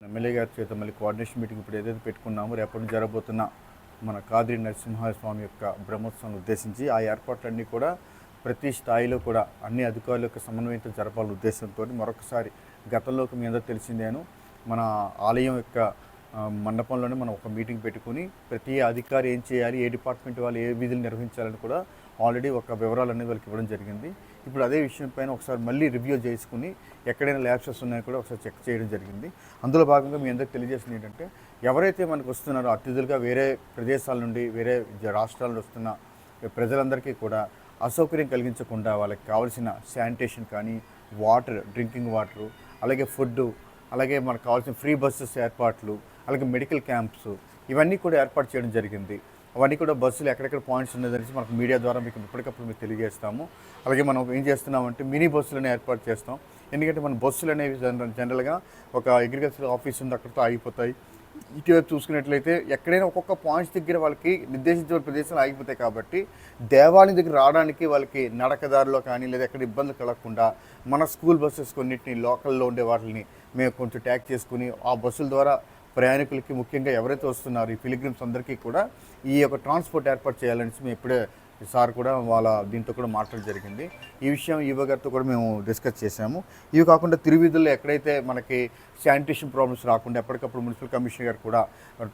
MLA గారి చేత మళ్ళీ కోఆర్డినేషన్ మీటింగ్ ఇప్పుడు ఏదైతే పెట్టుకున్నామో రేపటి నుంచి జరగబోతున్న మన కాదిరి నరసింహస్వామి యొక్క బ్రహ్మోత్సవాన్ని ఉద్దేశించి ఆ ఏర్పాట్లన్నీ కూడా ప్రతి స్థాయిలో కూడా అన్ని అధికారుల యొక్క సమన్వయంతో జరపాలనే ఉద్దేశంతో మరొకసారి గతంలోకి మీ అందరూ తెలిసిందేను మన ఆలయం యొక్క మండపంలోనే మనం ఒక మీటింగ్ పెట్టుకుని ప్రతి అధికారి ఏం చేయాలి ఏ డిపార్ట్మెంట్ వాళ్ళు ఏ విధులు నిర్వహించాలని కూడా ఆల్రెడీ ఒక వివరాలన్నీ వాళ్ళకి ఇవ్వడం జరిగింది. ఇప్పుడు అదే విషయం పైన ఒకసారి మళ్ళీ రివ్యూ చేసుకుని ఎక్కడైనా ల్యాబ్సెస్ ఉన్నాయో కూడా ఒకసారి చెక్ చేయడం జరిగింది. అందులో భాగంగా మీ అందరికి తెలియజేసింది ఏంటంటే ఎవరైతే మనకు వస్తున్నారో అతిథులుగా వేరే ప్రదేశాల నుండి వేరే రాష్ట్రాల నుండి వస్తున్న ప్రజలందరికీ కూడా అసౌకర్యం కలిగించకుండా వాళ్ళకి కావాల్సిన శానిటేషన్ కానీ వాటర్ డ్రింకింగ్ వాటరు అలాగే ఫుడ్ అలాగే మనకు కావాల్సిన ఫ్రీ బస్సెస్ ఏర్పాట్లు అలాగే మెడికల్ క్యాంప్స్ ఇవన్నీ కూడా ఏర్పాటు చేయడం జరిగింది. అవన్నీ కూడా బస్సులు ఎక్కడెక్కడ పాయింట్స్ ఉన్నదని మనకు మీడియా ద్వారా మీకు ఎప్పటికప్పుడు మీకు తెలియజేస్తాము. అలాగే మనం ఏం చేస్తున్నామంటే మినీ బస్సులను ఏర్పాటు చేస్తాం. ఎందుకంటే మన బస్సులు అనేవి జనరల్ జనరల్గా ఒక అగ్రికల్చర్ ఆఫీస్ ఉంది అక్కడితో ఆగిపోతాయి. ఇటువైపు చూసుకున్నట్లయితే ఎక్కడైనా ఒక్కొక్క పాయింట్స్ దగ్గర వాళ్ళకి నిర్దేశించిన ప్రదేశాలు ఆగిపోతాయి కాబట్టి దేవాలయం దగ్గర రావడానికి వాళ్ళకి నడకదారిలో కానీ లేదా ఎక్కడ ఇబ్బందులు కలగకుండా మన స్కూల్ బస్సెస్ కొన్నిటిని లోకల్లో ఉండే వాటిని మేము కొంచెం ట్యాక్ చేసుకుని ఆ బస్సుల ద్వారా ప్రయాణికులకి ముఖ్యంగా ఎవరైతే వస్తున్నారో ఈ పిలిగ్రిమ్స్ అందరికీ కూడా ఈ యొక్క ట్రాన్స్పోర్ట్ ఏర్పాటు చేయాలని మేము ఇప్పుడే సార్ కూడా వాళ్ళ దీంతో కూడా మాట్లాడడం జరిగింది. ఈ విషయం ఈవో గారితో కూడా మేము డిస్కస్ చేశాము. ఇవి కాకుండా తిరువీధుల్లో ఎక్కడైతే మనకి శానిటేషన్ ప్రాబ్లమ్స్ రాకుండా ఎప్పటికప్పుడు మున్సిపల్ కమిషనర్ గారు కూడా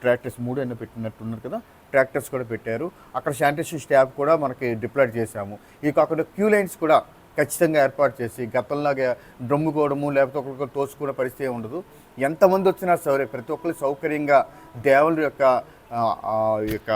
ట్రాక్టర్స్ మూడు అయినా పెట్టినట్టున్నారు కదా ట్రాక్టర్స్ కూడా పెట్టారు. అక్కడ శానిటేషన్ స్టాఫ్ కూడా మనకి డిప్లాయ్ చేశాము. ఇవి కాకుండా క్యూ లైన్స్ కూడా ఖచ్చితంగా ఏర్పాటు చేసి గతంలాగా డ్రమ్ముకోవడము లేకపోతే ఒకరికొకరు తోసుకునే పరిస్థితి ఉండదు. ఎంతమంది వచ్చినా సరే ప్రతి ఒక్కరు సౌకర్యంగా దేవుని యొక్క యొక్క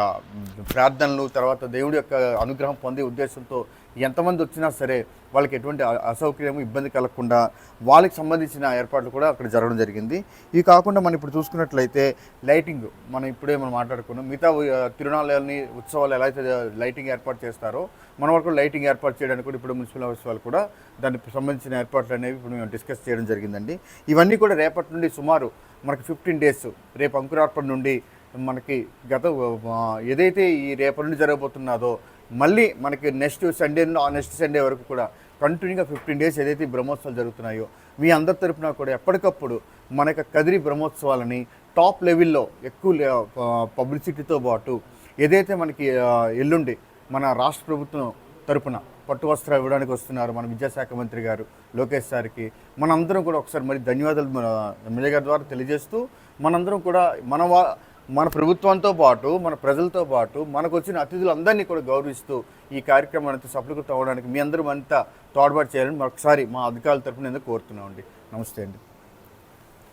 ప్రార్థనలు తర్వాత దేవుడి యొక్క అనుగ్రహం పొందే ఉద్దేశంతో ఎంతమంది వచ్చినా సరే వాళ్ళకి ఎటువంటి అసౌకర్యం ఇబ్బంది కలగకుండా వాళ్ళకి సంబంధించిన ఏర్పాట్లు కూడా అక్కడ జరగడం జరిగింది. ఇవి కాకుండా మనం ఇప్పుడు చూసుకున్నట్లయితే లైటింగ్ మనం ఇప్పుడే మనం మాట్లాడుకున్నాం. మిగతా ఆ, తిరునాళ్ళని ఉత్సవాలు ఎలా అయితే లైటింగ్ ఏర్పాటు చేస్తారో మన వరకు లైటింగ్ ఏర్పాటు చేయడానికి కూడా ఇప్పుడు మున్సిపల్ ఆఫీస్ వాళ్ళు కూడా దానికి సంబంధించిన ఏర్పాట్లు అనేవి ఇప్పుడు మేము డిస్కస్ చేయడం జరిగిందండి. ఇవన్నీ కూడా రేపటి నుండి సుమారు మనకి ఫిఫ్టీన్ డేస్ రేపు అంకురార్పణ నుండి మనకి గత ఏదైతే ఈ రేపటి నుండి జరగబోతున్నదో మళ్ళీ మనకి నెక్స్ట్ సండే ఆ నెక్స్ట్ సండే వరకు కూడా కంటిన్యూగా ఫిఫ్టీన్ డేస్ ఏదైతే ఈ బ్రహ్మోత్సవాలు జరుగుతున్నాయో మీ అందరి తరఫున కూడా ఎప్పటికప్పుడు మన యొక్క కదిరి బ్రహ్మోత్సవాలని టాప్ లెవెల్లో ఎక్కువ పబ్లిసిటీతో పాటు ఏదైతే మనకి ఎల్లుండి మన రాష్ట్ర ప్రభుత్వం తరపున పట్టు వస్త్రాలు ఇవ్వడానికి వస్తున్నారు మన విద్యాశాఖ మంత్రి గారు లోకేష్ సార్కి మనందరం కూడా ఒకసారి మరి ధన్యవాదాలు ఎమ్మెల్యే గారి ద్వారా తెలియజేస్తూ మనందరం కూడా మన వా మన ప్రభుత్వంతో పాటు మన ప్రజలతో పాటు మనకు వచ్చిన అతిథులందరినీ కూడా గౌరవిస్తూ ఈ కార్యక్రమాన్ని సఫలీకృతం అవ్వడానికి మీ అందరూ అంతా తోడ్పాటు చేయాలని మరొకసారి మా అధికారుల తరఫున కోరుతున్నామండి. నమస్తే అండి.